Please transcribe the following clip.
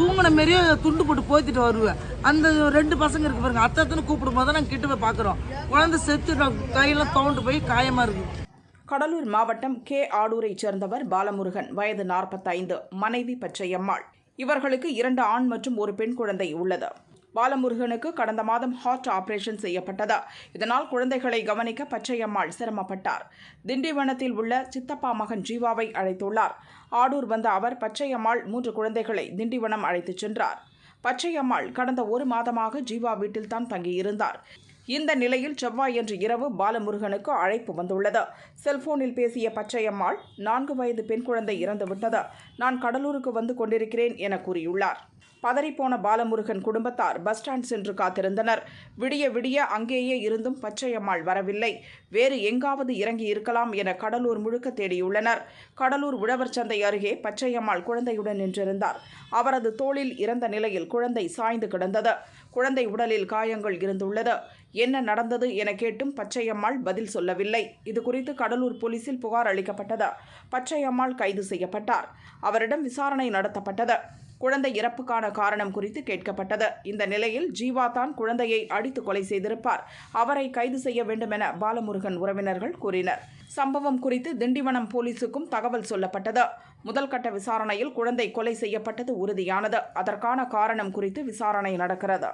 தூங்கின மாரியே துண்டு போட்டு போத்திட்டு வருவேன். அந்த ரெண்டு பசங்க இருக்கு பாருங்க அத்தை அத்தனை கூப்பிடும் போது நாங்கள் கிட்ட போய் பார்க்குறோம் குழந்தை செத்து கையெல்லாம் தோண்டு போய் காயமாக இருக்குது கடலூர் மாவட்டம் கே ஆடூரைச் சேர்ந்தவர் பாலமுருகன் வயது நாற்பத்தைந்து மனைவி பச்சையம்மாள். இவர்களுக்கு இரண்டு ஆண் மற்றும் ஒரு பெண் குழந்தை உள்ளது. பாலமுருகனுக்கு கடந்த மாதம் ஹார்ட் ஆபரேஷன் செய்யப்பட்டது. இதனால் குழந்தைகளை கவனிக்க பச்சையம்மாள் சிரமப்பட்டார். திண்டிவனத்தில் உள்ள சித்தப்பா மகன் ஜீவாவை அழைத்துள்ளார். ஆடூர் வந்த அவர் பச்சையம்மாள் மூன்று குழந்தைகளை திண்டிவனம் அழைத்துச் சென்றார். பச்சையம்மாள் கடந்த ஒரு மாதமாக ஜீவா வீட்டில்தான் தங்கியிருந்தார். இந்த நிலையில் செவ்வாயன்று இரவு பாலமுருகனுக்கு அழைப்பு வந்துள்ளது. செல்போனில் பேசிய பச்சையம்மாள் நான்கு வயது பெண் குழந்தை இறந்துவிட்டது நான் கடலூருக்கு வந்து கொண்டிருக்கிறேன் என கூறியுள்ளார். பதறிப்போன பாலமுருகன் குடும்பத்தார் பஸ் ஸ்டாண்ட் சென்று காத்திருந்தனர். விடிய விடிய அங்கேயே இருந்தும் பச்சையம்மாள் வரவில்லை. வேறு எங்காவது இறங்கி இருக்கலாம் என கடலூர் முழுக்க தேடியுள்ளனர். கடலூர் உழவர் சந்தை அருகே பச்சையம்மாள் குழந்தையுடன் நின்றிருந்தார். அவரது தோளில் இறந்த நிலையில் குழந்தை சாய்ந்து கிடந்தது. குழந்தை உடலில் காயங்கள் இருந்துள்ளது. என்ன நடந்தது என கேட்டும் பச்சையம்மாள் பதில் சொல்லவில்லை. இது குறித்து கடலூர் போலீசில் புகார் அளிக்கப்பட்டது. பச்சையம்மாள் கைது செய்யப்பட்டார். அவரிடம் விசாரணை நடத்தப்பட்டது. குழந்தை இறப்புக்கான காரணம் குறித்து கேட்கப்பட்டது. இந்த நிலையில் ஜீவா தான் குழந்தையை அடித்து கொலை செய்திருப்பார். அவரை கைது செய்ய வேண்டுமென பாலமுருகன் உறவினர்கள் கூறினர். சம்பவம் குறித்து திண்டிவனம் போலீசுக்கும் தகவல் சொல்லப்பட்டது. முதல் கட்ட விசாரணையில் குழந்தை கொலை செய்யப்பட்டது உறுதியானது. அதற்கான காரணம் குறித்து விசாரணை நடக்கிறது.